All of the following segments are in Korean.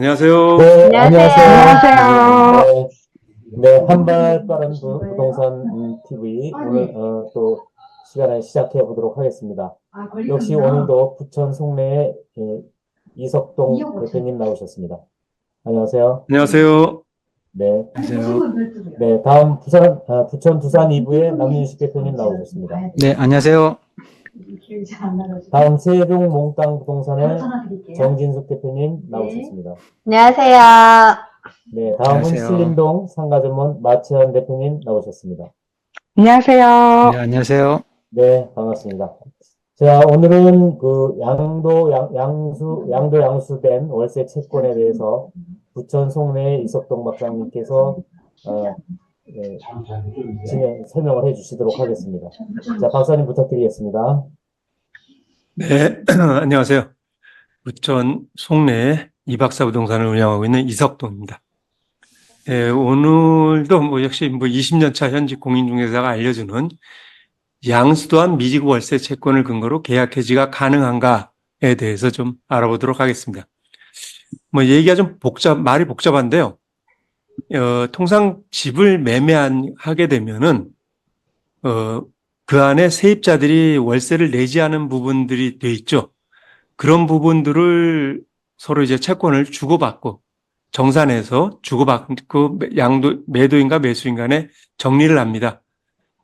안녕하세요. 네, 안녕하세요. 안녕하세요. 네, 네, 한발 빠른 부- 부동산 음, TV 오늘 어, 또 시간을 시작해 보도록 하겠습니다. 역시 오늘도 부천 송내의 예, 이석동 대표님 나오셨습니다. 안녕하세요. 안녕하세요. 네, 안녕하세요. 네, 다음 부산 아, 부천 두산 2부의 남윤식 대표님 나오셨습니다. 네, 안녕하세요. 다음 세종 몽땅 부동산의 정진숙 대표님 나오셨습니다. 안녕하세요. 네, 다음은 안녕하세요. 신림동 상가 전문 마채현 대표님 나오셨습니다. 안녕하세요. 네, 안녕하세요. 네, 반갑습니다. 자, 오늘은 그 양도, 양, 양수, 양도 양수된 월세 채권에 대해서 부천 송내 이석동 박사님께서 어, 네, 진행, 설명을 해 주시도록 하겠습니다. 자, 박사님 부탁드리겠습니다. 네, 안녕하세요. 부천 송내에 이박사 부동산을 운영하고 있는 이석동입니다. 네, 오늘도 뭐 역시 뭐 20년 차 현직 공인중개사가 알려주는 양수도한 미지급 월세 채권을 근거로 계약 해지가 가능한가에 대해서 좀 알아보도록 하겠습니다. 뭐 얘기가 좀 복잡, 말이 복잡한데요. 어, 통상 집을 매매하게 되면은 어, 그 안에 세입자들이 월세를 내지 않은 부분들이 돼 있죠. 그런 부분들을 서로 이제 채권을 주고받고 정산해서 주고받고 양도 매도인과 매수인 간에 정리를 합니다.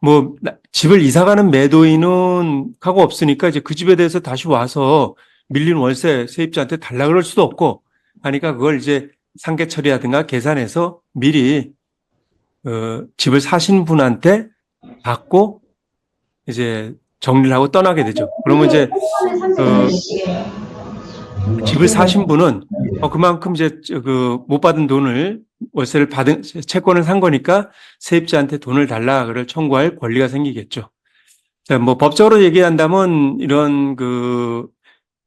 뭐 나- 집을 이사 가는 매도인은 하고 없으니까 이제 그 집에 대해서 다시 와서 밀린 월세 세입자한테 달라 그럴 수도 없고 하니까 그걸 이제 상계 처리하든가 계산해서 미리 어, 집을 사신 분한테 받고 이제 정리를 하고 떠나게 되죠. 그러면 이제 어, 집을 사신 분은 어, 그만큼 이제 그못 받은 돈을 월세를 받은 채권을 산 거니까 세입자한테 돈을 달라 그를 청구할 권리가 생기겠죠. 자, 뭐 법적으로 얘기한다면 이런 그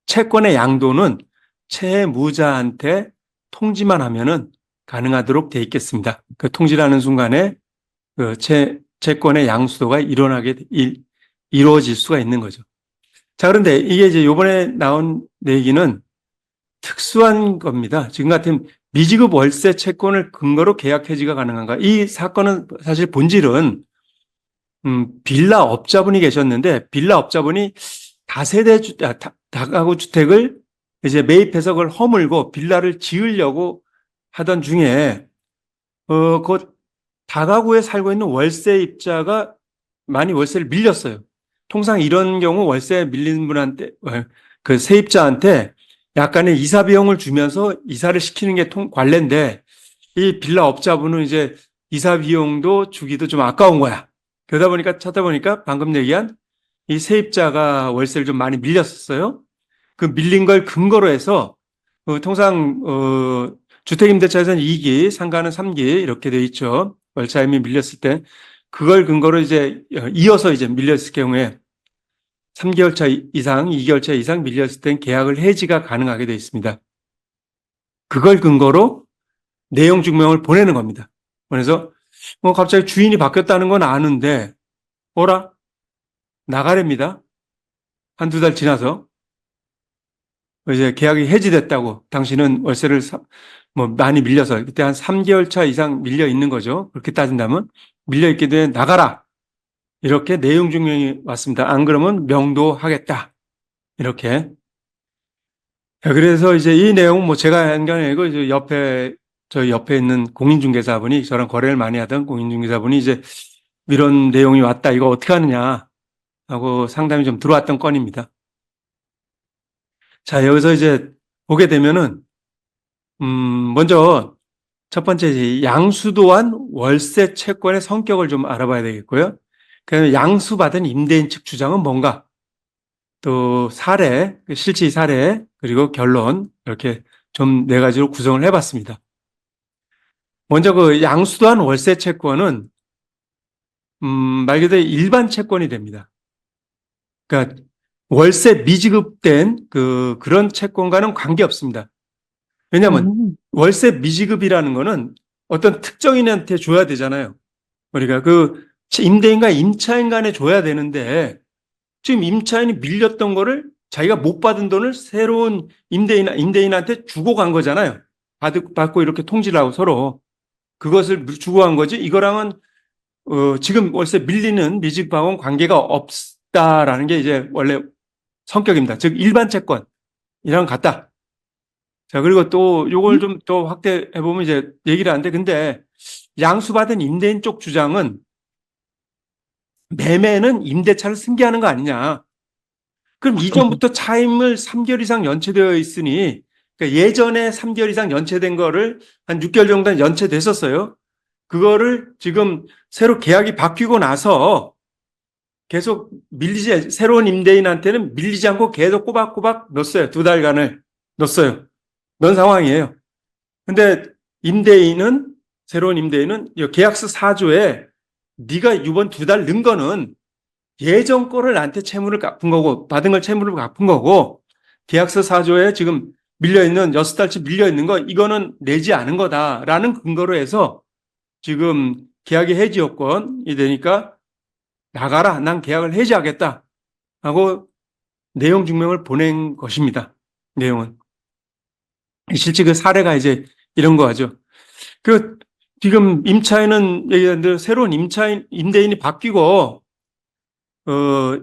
채권의 양도는 채무자한테 통지만 하면은 가능하도록 돼 있겠습니다. 그 통지라는 순간에 그 채, 채권의 양수도가 일어나게 일, 이루어질 수가 있는 거죠. 자, 그런데 이게 이제 요번에 나온 얘기는 특수한 겁니다. 지금 같은 미지급 월세 채권을 근거로 계약 해지가 가능한가? 이 사건은 사실 본질은 음, 빌라 업자분이 계셨는데 빌라 업자분이 다세대 주, 아, 다, 다가구 주택을 이제 매입해서 그걸 허물고 빌라를 지으려고 하던 중에 어, 그 다가구에 살고 있는 월세 입자가 많이 월세를 밀렸어요. 통상 이런 경우 월세 밀린 분한테 어, 그 세입자한테 약간의 이사 비용을 주면서 이사를 시키는 게 통, 관례인데 이 빌라 업자분은 이제 이사 비용도 주기도 좀 아까운 거야. 그러다 보니까 찾다 보니까 방금 얘기한 이 세입자가 월세를 좀 많이 밀렸었어요. 그 밀린 걸 근거로 해서 어, 통상 어, 주택임대차에서는 2기, 상가는 3기 이렇게 돼 있죠. 월차임이 밀렸을 때 그걸 근거로 이제 어, 이어서 이제 밀렸을 경우에 3개월 차 이상, 2개월 차 이상 밀렸을 땐 계약을 해지가 가능하게 되어 있습니다. 그걸 근거로 내용 증명을 보내는 겁니다. 그래서 뭐 갑자기 주인이 바뀌었다는 건 아는데 어라 나가랍니다. 한두 달 지나서 이제 계약이 해지됐다고 당신은 월세를 사- 뭐 많이 밀려서 그때 한 3개월 차 이상 밀려 있는 거죠. 그렇게 따진다면 밀려 있게 되면 나가라. 이렇게 내용 증명이 왔습니다. 안 그러면 명도하겠다. 이렇게. 자, 그래서 이제 이 내용 뭐 제가 한 게 아니고 이제 옆에 저 옆에 있는 공인중개사분이 저랑 거래를 많이 하던 공인중개사분이 이제 이런 내용이 왔다. 이거 어떻게 하느냐 하고 상담이 좀 들어왔던 건입니다. 자, 여기서 이제 보게 되면은 음, 먼저 첫 번째 양수도한 월세 채권의 성격을 좀 알아봐야 되겠고요. 그 양수받은 임대인 측 주장은 뭔가? 또 사례, 그 실질 사례, 그리고 결론 이렇게 좀 네 가지로 구성을 해봤습니다. 먼저 그 양수도한 월세 채권은 음, 말 그대로 일반 채권이 됩니다. 그러니까 월세 미지급된 그 그런 채권과는 관계 없습니다. 왜냐하면 월세 미지급이라는 거는 어떤 특정인한테 줘야 되잖아요. 그러니까 그 임대인과 임차인 간에 줘야 되는데 지금 임차인이 밀렸던 거를 자기가 못 받은 돈을 새로운 임대인, 임대인한테 주고 간 거잖아요. 받, 받고 이렇게 통지를 하고 서로 그것을 주고한 거지 이거랑은 어, 지금 월세 밀리는 미집하고는 관계가 없 다라는 게 이제 원래 성격입니다. 즉 일반 채권이랑 같다. 자 그리고 또 요걸 좀 더 확대해 보면 이제 얘기를 하는데 근데 양수받은 임대인 쪽 주장은 매매는 임대차를 승계하는 거 아니냐. 그럼 이전부터 차임을 3개월 이상 연체되어 있으니 그러니까 예전에 3개월 이상 연체된 거를 한 6개월 정도 연체됐었어요. 그거를 지금 새로 계약이 바뀌고 나서 계속 밀리지, 새로운 임대인한테는 밀리지 않고 계속 꼬박꼬박 넣었어요. 두 달간을 넣었어요. 넣은 상황이에요. 근데 임대인은, 새로운 임대인은 이 계약서 4조에 네가 이번 두 달 넣은 거는 예전 거를 나한테 채무를 갚은 거고, 받은 걸 채무를 갚은 거고, 계약서 4조에 지금 밀려 있는, 여섯 달치 밀려 있는 거, 이거는 내지 않은 거다라는 근거로 해서 지금 계약의 해지 요건이 되니까 나가라. 난 계약을 해지하겠다. 하고 내용 증명을 보낸 것입니다. 내용은. 실제 그 사례가 이제 이런 거 하죠. 그 지금 임차인은 대로 새로운 임차인, 임대인이 바뀌고 어,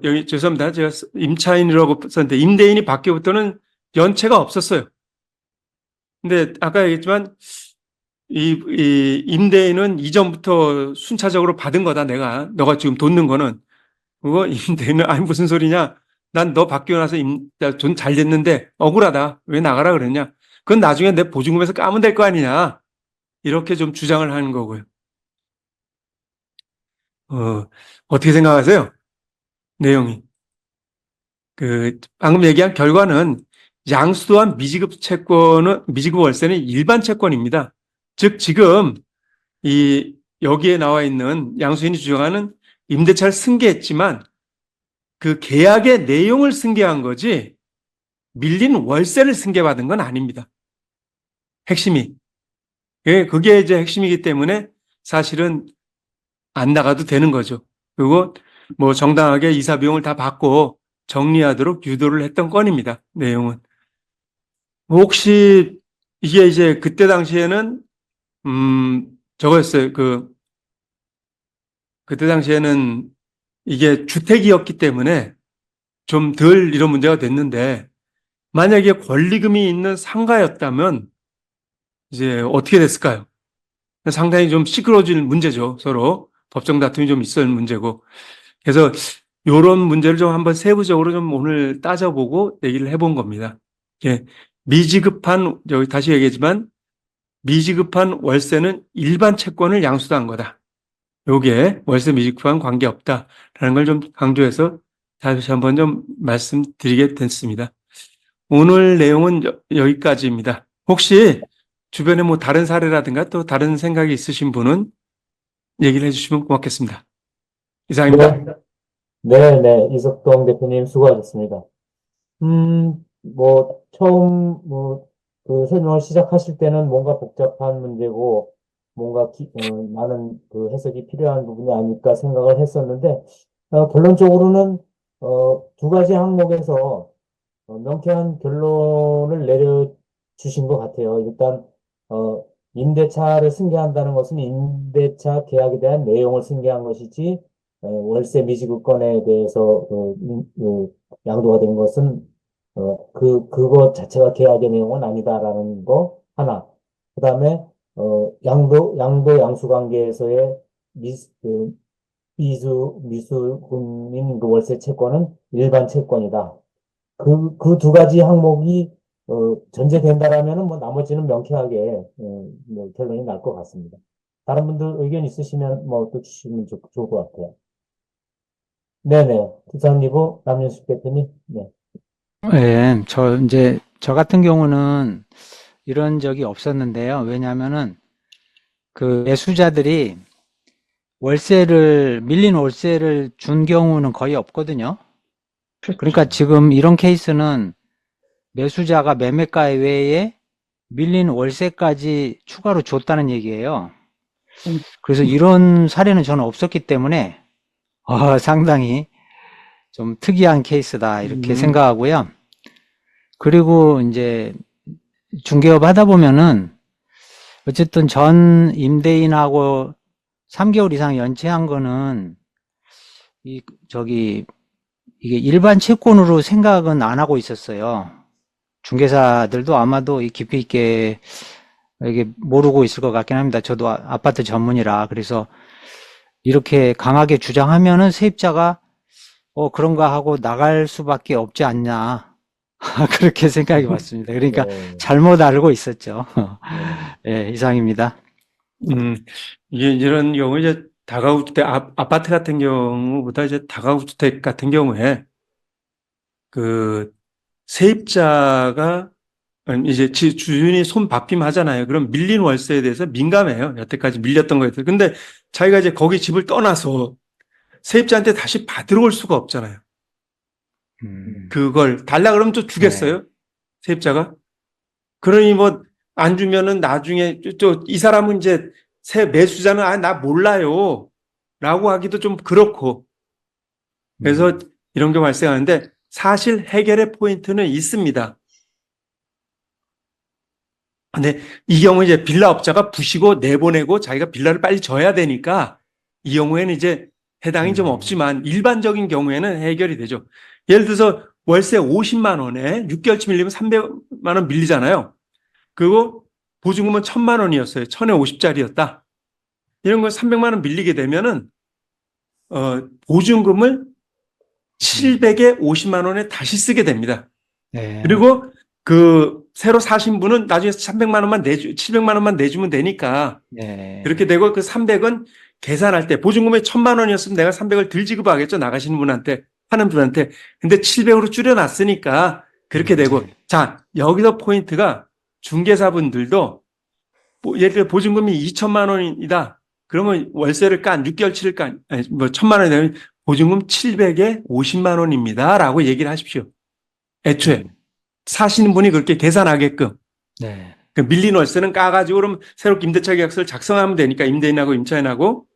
여기 죄송합니다. 제가 임차인이라고 썼는데 임대인이 바뀌어부터는 연체가 없었어요. 근데 아까 얘기했지만 이, 이 임대인은 이전부터 순차적으로 받은 거다. 내가 너가 지금 돈 넣은 거는 그거 임대인은 아니 무슨 소리냐? 난 너 바뀌고 나서 돈잘 됐는데 억울하다. 왜 나가라 그랬냐? 그건 나중에 내 보증금에서 까면 될 거 아니냐? 이렇게 좀 주장을 하는 거고요. 어, 어떻게 생각하세요? 내용이. 그, 방금 얘기한 결과는 양수 또한 미지급 채권은, 미지급 월세는 일반 채권입니다. 즉, 지금 이, 여기에 나와 있는 양수인이 주장하는 임대차를 승계했지만 그 계약의 내용을 승계한 거지 밀린 월세를 승계받은 건 아닙니다. 핵심이. 예, 그게 이제 핵심이기 때문에 사실은 안 나가도 되는 거죠. 그리고 뭐 정당하게 이사 비용을 다 받고 정리하도록 유도를 했던 건입니다. 내용은. 혹시 이게 이제 그때 당시에는 음 저거였어요. 그 그때 당시에는 이게 주택이었기 때문에 좀 덜 이런 문제가 됐는데 만약에 권리금이 있는 상가였다면 이제 어떻게 됐을까요? 상당히 좀 시끄러워질 문제죠. 서로 법정 다툼이 좀 있을 문제고. 그래서 이런 문제를 좀 한번 세부적으로 좀 오늘 따져보고 얘기를 해본 겁니다. 예, 미지급한 여기 다시 얘기했지만 미지급한 월세는 일반 채권을 양수한 거다. 요게 월세 미지급한 관계 없다라는 걸 좀 강조해서 다시 한번 좀 말씀드리게 됐습니다. 오늘 내용은 여- 여기까지입니다. 혹시 주변에 뭐 다른 사례라든가 또 다른 생각이 있으신 분은 얘기를 해주시면 고맙겠습니다. 이상입니다. 네, 네, 이석동 대표님 수고하셨습니다. 음, 뭐, 처음, 뭐, 그 설명을 시작하실 때는 뭔가 복잡한 문제고, 뭔가 기- 어, 많은 그 해석이 필요한 부분이 아닐까 생각을 했었는데, 어, 결론적으로는, 어, 두 가지 항목에서 어, 명쾌한 결론을 내려 주신 것 같아요. 일단, 어, 임대차를 승계한다는 것은 임대차 계약에 대한 내용을 승계한 것이지, 어, 월세 미지급권에 대해서 어, 인- 어, 양도가 된 것은 어, 그 그것 자체가 계약의 내용은 아니다라는 거 하나. 그 다음에 어, 양도 양도 양수 관계에서의 미수 그, 미수 미수금인 그 월세 채권은 일반 채권이다. 그 그 두 가지 항목이 어, 전제된다라면은 뭐 나머지는 명쾌하게 어, 뭐 결론이 날 것 같습니다. 다른 분들 의견 있으시면 뭐 또 주시면 좋, 좋을 것 같아요. 네네. 부산리부 남윤숙 대표님. 네. 예, 저 이제 저 같은 경우는 이런 적이 없었는데요. 왜냐하면은 그 매수자들이 월세를 밀린 월세를 준 경우는 거의 없거든요. 그러니까 지금 이런 케이스는 매수자가 매매가 외에 밀린 월세까지 추가로 줬다는 얘기예요. 그래서 이런 사례는 저는 없었기 때문에 어, 상당히 좀 특이한 케이스다 이렇게 음. 생각하고요. 그리고 이제 중개업 하다 보면은 어쨌든 전 임대인하고 3개월 이상 연체한 거는 이 저기 이게 일반 채권으로 생각은 안 하고 있었어요. 중개사들도 아마도 이 깊이 있게 이게 모르고 있을 것 같긴 합니다. 저도 아- 아파트 전문이라 그래서 이렇게 강하게 주장하면은 세입자가 어 그런가 하고 나갈 수밖에 없지 않냐 그렇게 생각해 봤습니다. 그러니까 네. 잘못 알고 있었죠. 예, 이상입니다. 음, 이게 이런 경우 이제 다가구 주택, 아, 아파트 같은 경우보다 이제 다가구 주택 같은 경우에 그 세입자가 이제 지- 주인이 손 밥힘 하잖아요. 그럼 밀린 월세에 대해서 민감해요. 여태까지 밀렸던 거에 대해서. 근데 자기가 이제 거기 집을 떠나서 세입자한테 다시 받으러 올 수가 없잖아요. 음, 그걸 달라 그러면 또 주겠어요? 세입자가? 그러니 뭐 안 주면은 나중에 또이 사람은 이제 새 매수자는 아, 나 몰라요. 라고 하기도 좀 그렇고. 그래서 이런 게 발생하는데 사실 해결의 포인트는 있습니다. 근데 이 경우 이제 빌라 업자가 부시고 내보내고 자기가 빌라를 빨리 줘야 되니까 이 경우에는 이제 해당이 좀 음. 없지만 일반적인 경우에는 해결이 되죠. 예를 들어서 월세 50만 원에 6개월치 밀리면 300만 원 밀리잖아요. 그리고 보증금은 1000만 원이었어요. 1000에 50짜리였다. 이런 거 300만 원 밀리게 되면은 어 보증금을 700에 50만 원에 다시 쓰게 됩니다. 네. 그리고 그 새로 사신 분은 나중에 300만 원만 내주 700만 원만 내주면 되니까 네. 그렇게 되고 그 300은 계산할 때 보증금이 1000만 원이었으면 내가 300을 들 지급하겠죠. 나가시는 분한테 하는 분한테. 근데 700으로 줄여 놨으니까 그렇게 음, 되고 네. 자, 여기서 포인트가 중개사분들도 뭐 예를 들어 보증금이 2천만 원이다. 그러면 월세를 깐 6개월치를 깐 아니, 뭐 1000만 원이 되면 보증금 700에 50만 원입니다라고 얘기를 하십시오. 애초에 사시는 분이 그렇게 계산하게끔 네. 그 밀린 월세는 까가지고 그럼 새롭게 임대차 계약서를 작성하면 되니까 임대인하고 임차인하고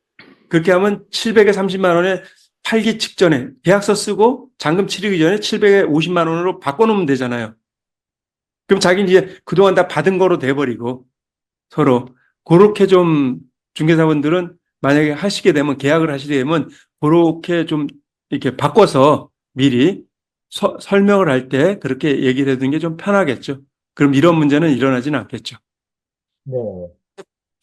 그렇게 하면 700에 30만 원에 팔기 직전에 계약서 쓰고 잔금 치르기 전에 700에 50만 원으로 바꿔놓으면 되잖아요. 그럼 자기는 이제 그동안 다 받은 거로 돼버리고 서로 그렇게 좀 중개사분들은 만약에 하시게 되면 계약을 하시게 되면 그렇게 좀 이렇게 바꿔서 미리 서- 설명을 할 때 그렇게 얘기를 해두는 게 좀 편하겠죠. 그럼 이런 문제는 일어나지는 않겠죠. 네.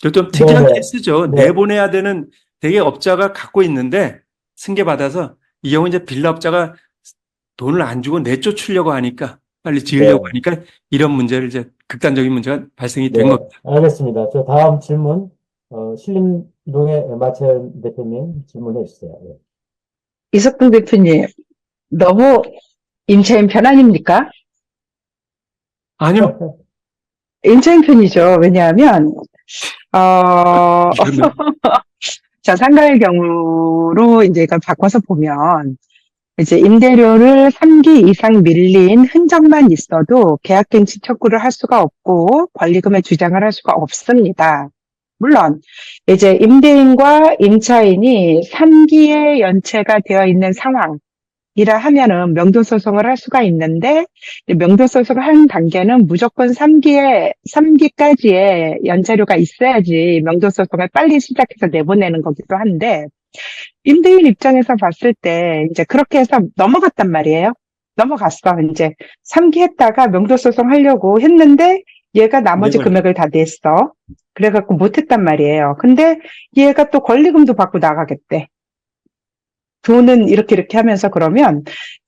그좀 특이한 네. 케이스죠. 네. 내보내야 되는 되게 업자가 갖고 있는데 승계받아서 이 경우 이제 빌라업자가 돈을 안 주고 내쫓으려고 하니까 빨리 지으려고 네. 하니까 이런 문제를 이제 극단적인 문제가 발생이 네, 된 겁니다. 알겠습니다. 저 다음 질문, 어, 신림동의 마채 대표님 질문해 주세요. 네. 이석동 대표님, 너무 임차인 편 아닙니까? 아니요. 임차인 편이죠. 왜냐하면, 어, 자, 상가의 경우로 이제 이걸 바꿔서 보면, 이제 임대료를 3기 이상 밀린 흔적만 있어도 계약갱신 촉구를 할 수가 없고 권리금의 주장을 할 수가 없습니다. 물론 이제 임대인과 임차인이 3기에 연체가 되어 있는 상황 이라 하면은 명도 소송을 할 수가 있는데 명도 소송을 하는 단계는 무조건 3기에 3기까지의 연체료가 있어야지 명도 소송을 빨리 시작해서 내보내는 거기도 한데 임대인 입장에서 봤을 때 이제 그렇게 해서 넘어갔단 말이에요. 넘어갔어. 이제 3기 했다가 명도 소송 하려고 했는데 얘가 나머지 내버려. 금액을 다 냈어. 그래갖고 못했단 말이에요. 근데 얘가 또 권리금도 받고 나가겠대. 돈은 이렇게 이렇게 하면서 그러면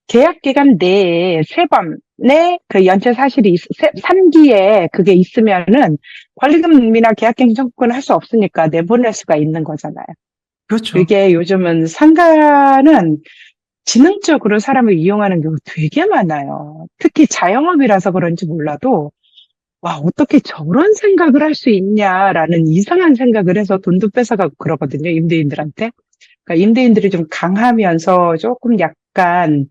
계약 기간 내에 세 번의 그 연체 사실이 3기에 그게 있으면은 권리금이나 계약갱신 청구는 할수 없으니까 내보낼 수가 있는 거잖아요. 그렇죠. 이게 요즘은 상가는 지능적으로 사람을 이용하는 경우 되게 많아요. 특히 자영업이라서 그런지 몰라도, 와, 어떻게 저런 생각을 할 수 있냐라는 이상한 생각을 해서 돈도 뺏어가고 그러거든요, 임대인들한테. 그러니까 임대인들이 좀 강하면서 조금 약간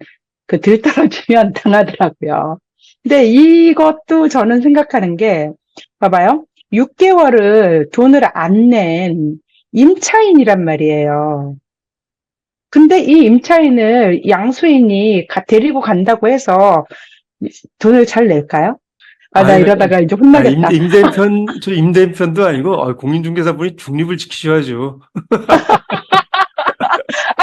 그 들떨어지면 당하더라고요. 근데 이것도 저는 생각하는 게, 봐봐요. 6개월을 돈을 안 낸 임차인이란 말이에요. 근데 이 임차인을 양수인이 가- 데리고 간다고 해서 돈을 잘 낼까요? 아, 나 아니, 이러다가 이제 아, 혼나겠다. 임, 임대편, 저 임대편도 아니고, 아, 공인중개사분이 중립을 지키셔야죠.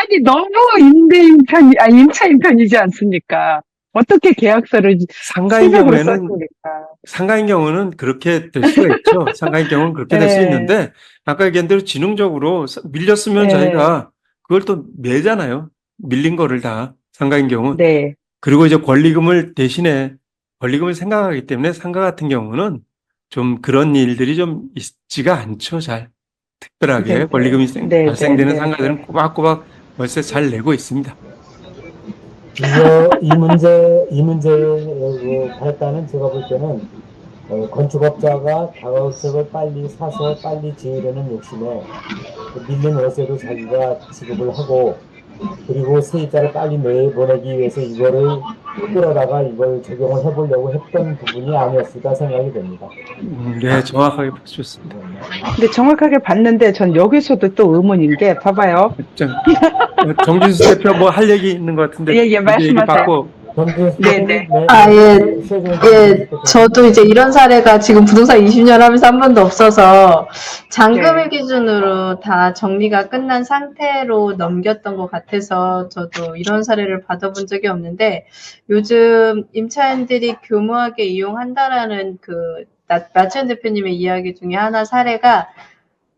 아니, 너무 임대 인 편이, 아, 임차 인 편이지 않습니까? 어떻게 계약서를 상가인 경우에는? 상가인 경우는 그렇게 될 수가 있죠. 상가인 경우는 그렇게 될수 네. 있는데, 아까 얘기한 대로 지능적으로 사- 밀렸으면 네. 저희가 그걸 또 매잖아요. 밀린 거를 다, 상가인 경우는. 네. 그리고 이제 권리금을 대신에 권리금을 생각하기 때문에 상가 같은 경우는 좀 그런 일들이 좀 있지가 않죠, 잘. 특별하게 네, 네. 권리금이 생- 네, 발생되는 네, 네, 상가들은 꼬박꼬박 월세 잘 내고 있습니다. 이거 이 문제 이 문제의 그 발단은 제가 볼 때는 어, 건축업자가 다가구택을 빨리 사서 빨리 지으려는 욕심에 그 밀린 월세도 자기가 지급을 하고 그리고 세입자를 빨리 내보내기 위해서 이거를 끌어다가 이걸 적용을 해보려고 했던 부분이 아니었을까 생각이 됩니다. 음, 네, 정확하게 보셨습니다. 근데 정확하게 봤는데 전 여기서도 또 의문인 게, 봐봐요. 정- 어, 정진수 대표 뭐 할 얘기 있는 것 같은데 예, 예, 말씀하세요. 받고 정진 네, 네. 아, 예. 예, 저도 이제 이런 사례가 지금 부동산 20년 하면서 한 번도 없어서 잔금일 네. 기준으로 다 정리가 끝난 상태로 넘겼던 것 같아서 저도 이런 사례를 받아본 적이 없는데 요즘 임차인들이 교묘하게 이용한다라는 그 나- 나치현 대표님의 이야기 중에 하나 사례가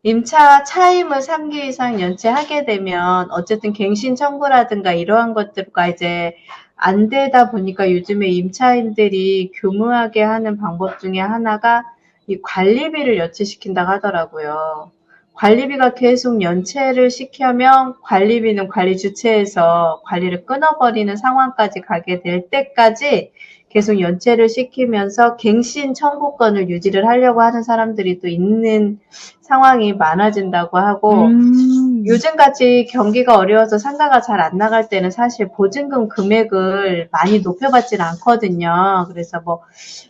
임차 차임을 3기 이상 연체하게 되면 어쨌든 갱신 청구라든가 이러한 것들과 이제 안 되다 보니까 요즘에 임차인들이 교묘하게 하는 방법 중에 하나가 이 관리비를 연체시킨다고 하더라고요. 관리비가 계속 연체를 시키면 관리비는 관리 주체에서 관리를 끊어버리는 상황까지 가게 될 때까지 계속 연체를 시키면서 갱신 청구권을 유지를 하려고 하는 사람들이 또 있는 상황이 많아진다고 하고 음, 요즘같이 경기가 어려워서 상가가 잘 안 나갈 때는 사실 보증금 금액을 많이 높여받지는 않거든요. 그래서 뭐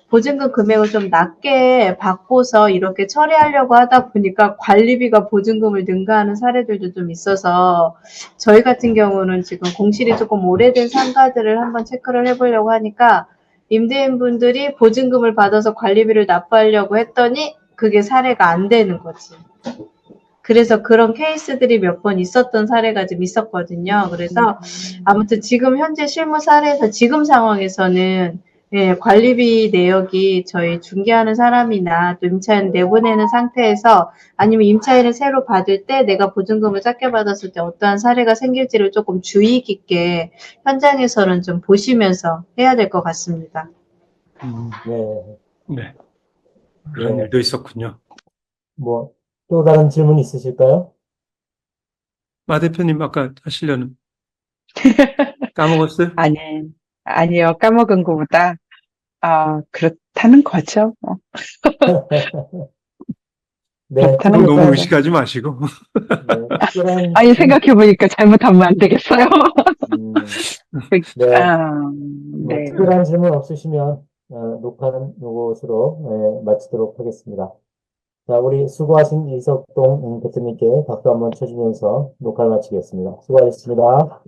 보증금 금액을 좀 낮게 받고서 이렇게 처리하려고 하다 보니까 관리비가 보증금을 능가하는 사례들도 좀 있어서 저희 같은 경우는 지금 공실이 조금 오래된 상가들을 한번 체크를 해보려고 하니까 임대인분들이 보증금을 받아서 관리비를 납부하려고 했더니 그게 사례가 안 되는 거지. 그래서 그런 케이스들이 몇 번 있었던 사례가 좀 있었거든요. 그래서 아무튼 지금 현재 실무 사례에서 지금 상황에서는 예, 관리비 내역이 저희 중개하는 사람이나 또 임차인 내보내는 상태에서 아니면 임차인을 새로 받을 때 내가 보증금을 작게 받았을 때 어떠한 사례가 생길지를 조금 주의 깊게 현장에서는 좀 보시면서 해야 될 것 같습니다. 음, 네. 네. 그런 네. 일도 있었군요. 뭐 또 다른 질문 있으실까요? 마 대표님 아까 하시려는 까먹었어요? 아니, 아니요. 까먹은 것보다, 아, 그렇다는 거죠. 뭐. 네. 그렇다는 너무 거죠. 의식하지 마시고. 네, 특별한 아니, 생각해보니까 잘못하면 안 되겠어요. 음, 네. 아, 뭐 네. 특별한 질문 없으시면 어, 녹화는 이것으로 예, 마치도록 하겠습니다. 자, 우리 수고하신 이석동 음, 대표님께 박수 한번 쳐주면서 녹화를 마치겠습니다. 수고하셨습니다.